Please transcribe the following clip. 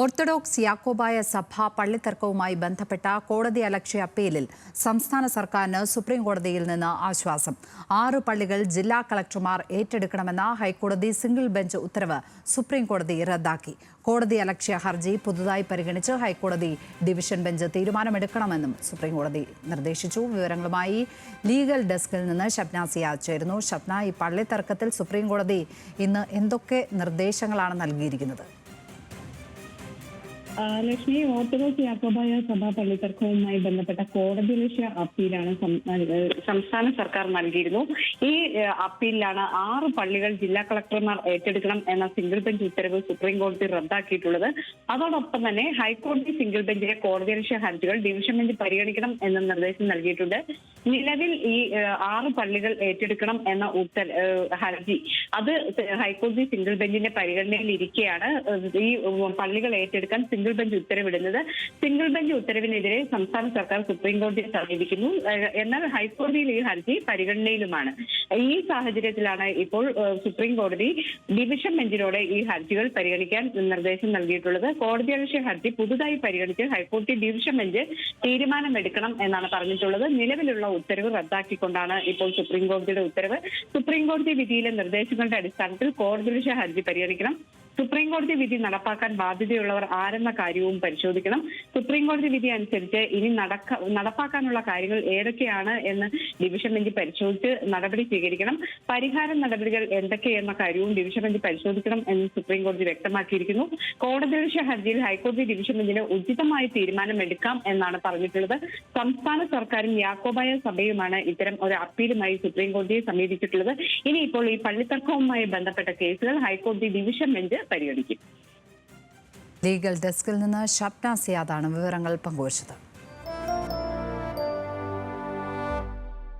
Orthodox Yakobaya സഭ പള്ളിത്തർക്കവുമായി ബന്ധപ്പെട്ട കോടതി അലക്ഷ്യ അപ്പീലിൽ സംസ്ഥാന സർക്കാരിന് സുപ്രീം കോടതിയിൽ നിന്ന് ആശ്വാസം. ആറ് പള്ളികൾ ജില്ലാ കളക്ടർമാർ ഏറ്റെടുക്കണമെന്ന ഹൈക്കോടതി സിംഗിൾ ബെഞ്ച് ഉത്തരവ് സുപ്രീം കോടതി റദ്ദാക്കി. കോടതി അലക്ഷ്യ ഹർജി പുതുതായി പരിഗണിച്ച് ഹൈക്കോടതി ഡിവിഷൻ ബെഞ്ച് തീരുമാനമെടുക്കണമെന്നും സുപ്രീം കോടതി നിർദ്ദേശിച്ചു. വിവരങ്ങളുമായി ലീഗൽ ഡെസ്കിൽ നിന്ന് ഷബ്നാസിയ ചേരുന്നു. ഷബ്ന ഈ പള്ളിത്തർക്കത്തിൽ സുപ്രീം കോടതി ഇന്ന് എന്തൊക്കെ നിർദ്ദേശങ്ങളാണ് നൽകിയിരിക്കുന്നത്? ലക്ഷ്മി ഓർത്തഡോക്സ് യാക്കോബായ സഭാ പള്ളിത്തർക്കവുമായി ബന്ധപ്പെട്ട കോടതി ലക്ഷ്യ അപ്പീലാണ് സംസ്ഥാന സർക്കാർ നൽകിയിരുന്നു. ഈ അപ്പീലിലാണ് ആറ് പള്ളികൾ ജില്ലാ കളക്ടർമാർ ഏറ്റെടുക്കണം എന്ന സിംഗിൾ ബെഞ്ച് ഉത്തരവ് സുപ്രീം കോടതി റദ്ദാക്കിയിട്ടുള്ളത്. അതോടൊപ്പം തന്നെ ഹൈക്കോടതി സിംഗിൾ ബെഞ്ചിലെ കോടതി ലക്ഷ്യ ഹർജികൾ ഡിവിഷൻ ബെഞ്ച് പരിഗണിക്കണം എന്ന നിർദ്ദേശം നൽകിയിട്ടുണ്ട്. നിലവിൽ ഈ ആറ് പള്ളികൾ ഏറ്റെടുക്കണം എന്ന ഉത്തര ഹർജി. അത് ഹൈക്കോടതി സിംഗിൾ ബെഞ്ചിന്റെ പരിഗണനയിൽ ഇരിക്കെയാണ്. ഈ പള്ളികൾ ഏറ്റെടുക്കാൻ സിംഗിൾ ബെഞ്ച് ഉത്തരവിടുന്നത്. സിംഗിൾ ബെഞ്ച് ഉത്തരവിനെതിരെ സംസ്ഥാന സർക്കാർ സുപ്രീം കോടതിയെ സമീപിക്കുന്നു. എന്നാൽ ഹൈക്കോടതിയിൽ ഈ ഹർജി പരിഗണനയിലുമാണ്. ഈ സാഹചര്യത്തിലാണ് ഇപ്പോൾ സുപ്രീം കോടതി ഡിവിഷൻ ബെഞ്ചിനോട് ഈ ഹർജികൾ പരിഗണിക്കാൻ നിർദ്ദേശം നൽകിയിട്ടുള്ളത്. കോടതിയലക്ഷ്യ ഹർജി പുതുതായി പരിഗണിച്ച് ഹൈക്കോടതി ഡിവിഷൻ ബെഞ്ച് തീരുമാനമെടുക്കണം എന്നാണ് പറഞ്ഞിട്ടുള്ളത്. നിലവിലുള്ള ഉത്തരവ് റദ്ദാക്കിക്കൊണ്ടാണ് ഇപ്പോൾ സുപ്രീം കോടതിയുടെ ഉത്തരവ്. സുപ്രീം കോടതി വിധിയിലെ നിർദ്ദേശങ്ങളുടെ അടിസ്ഥാനത്തിൽ കോടതിയലക്ഷ്യ ഹർജി പരിഗണിക്കണം. സുപ്രീം കോടതി വിധി നടപ്പാക്കാൻ ബാധ്യതയുള്ളവർ ആരെന്ന കാര്യവും പരിശോധിക്കണം. സുപ്രീം കോടതി വിധി അനുസരിച്ച് ഇനി നടക്ക നടപ്പാക്കാനുള്ള കാര്യങ്ങൾ ഏതൊക്കെയാണ് എന്ന് ഡിവിഷൻ ബെഞ്ച് പരിശോധിച്ച് നടപടി സ്വീകരിക്കണം. പരിഹാര നടപടികൾ എന്തൊക്കെയെന്ന കാര്യവും ഡിവിഷൻ ബെഞ്ച് പരിശോധിക്കണം എന്ന് സുപ്രീം കോടതി വ്യക്തമാക്കിയിരിക്കുന്നു. കോടതിയലക്ഷ്യ ഹർജിയിൽ ഹൈക്കോടതി ഡിവിഷൻ ബെഞ്ചിന് ഉചിതമായ തീരുമാനമെടുക്കാം എന്നാണ് പറഞ്ഞിട്ടുള്ളത്. സംസ്ഥാന സർക്കാരും യാക്കോബായ സഭയുമാണ് ഇത്തരം ഒരു അപ്പീലുമായി സുപ്രീം കോടതിയെ സമീപിച്ചിട്ടുള്ളത്. ഇനിയിപ്പോൾ ഈ പള്ളിത്തർക്കവുമായി ബന്ധപ്പെട്ട കേസുകൾ ഹൈക്കോടതി ഡിവിഷൻ ബെഞ്ച് പരിഗണിക്കും. ലീഗൽ ഡെസ്കിൽ നിന്ന് ഷബ്നാസിയാദാണ് വിവരങ്ങൾ പങ്കുവച്ചത്.